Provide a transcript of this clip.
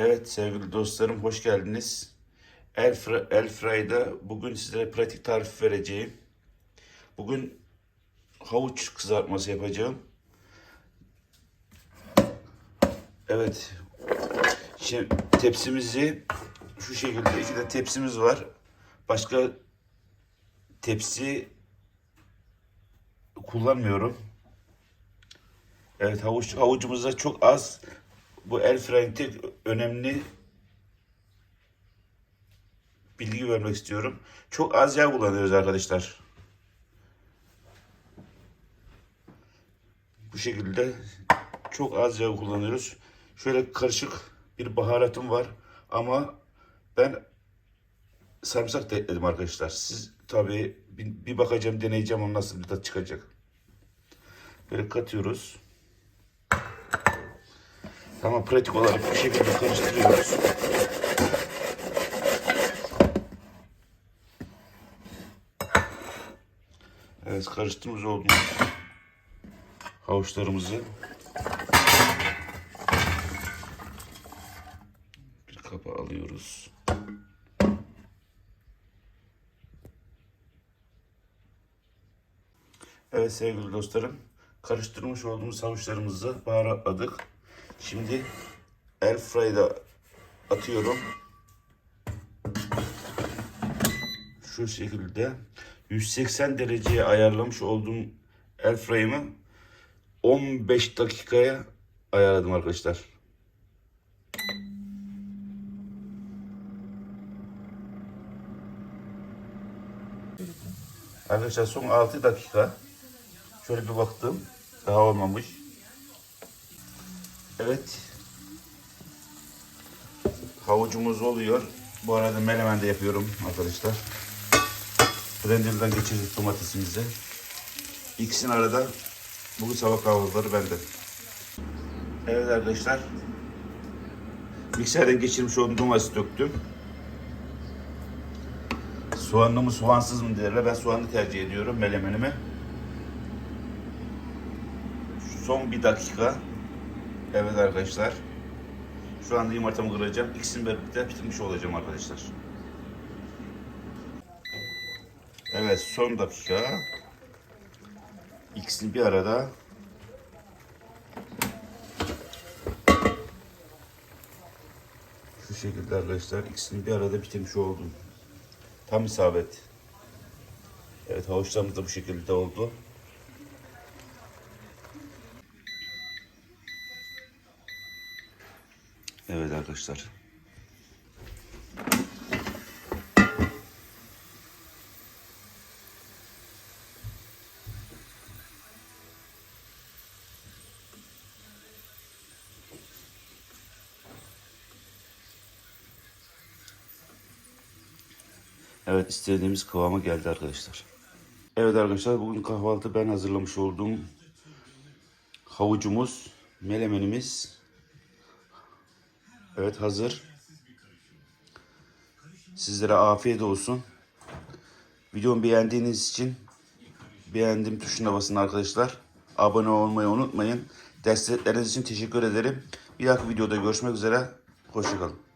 Evet sevgili dostlarım hoş geldiniz. El, Fra- El Fry'da bugün sizlere pratik tarif vereceğim. Bugün havuç kızartması yapacağım. Evet. Şimdi tepsimizi şu şekilde iki de tepsimiz var. Başka tepsi kullanmıyorum. Evet havuç havucumuzda çok az bu el freni tek önemli bilgi vermek istiyorum. Çok az yağ kullanıyoruz arkadaşlar. Bu şekilde çok az yağ kullanıyoruz. Şöyle karışık bir baharatım var ama ben sarımsak da ekledim arkadaşlar. Siz tabii bir, bakacağım, deneyeceğim onun nasıl bir tat çıkacak. Böyle katıyoruz. Tamam pratik olarak bu şekilde karıştırıyoruz. Evet karıştırmış olduğumuz havuçlarımızı bir kaba alıyoruz. Evet sevgili dostlarım karıştırmış olduğumuz havuçlarımızı baharatladık. Şimdi air fryer'da atıyorum. Şu şekilde 180 dereceye ayarlamış olduğum air fryer'ımı 15 dakikaya ayarladım arkadaşlar. Arkadaşlar son 6 dakika. Şöyle bir baktım. Daha olmamış. Evet. Havucumuz oluyor. Bu arada menemen de yapıyorum arkadaşlar. Blender'dan geçirdik domatesimizi. İkisini arada bugün sabah kahvaltıları bende. Evet arkadaşlar. Mikserden geçirmiş olduğum domatesi döktüm. Soğanlı mı soğansız mı derler. Ben soğanlı tercih ediyorum melemenimi. Son bir dakika. Evet arkadaşlar. Şu anda yumurtamı kıracağım. İkisini birlikte bitirmiş olacağım arkadaşlar. Evet son dakika. İkisini bir arada. Şu şekilde arkadaşlar ikisini bir arada bitirmiş oldum. Tam isabet. Evet havuçlarımız da bu şekilde oldu. Evet arkadaşlar. Evet istediğimiz kıvama geldi arkadaşlar. Evet arkadaşlar bugün kahvaltı ben hazırlamış olduğum havucumuz, melemenimiz Evet hazır. Sizlere afiyet olsun. Videomu beğendiğiniz için beğendim tuşuna basın arkadaşlar. Abone olmayı unutmayın. Destekleriniz için teşekkür ederim. Bir dahaki videoda görüşmek üzere. Hoşçakalın.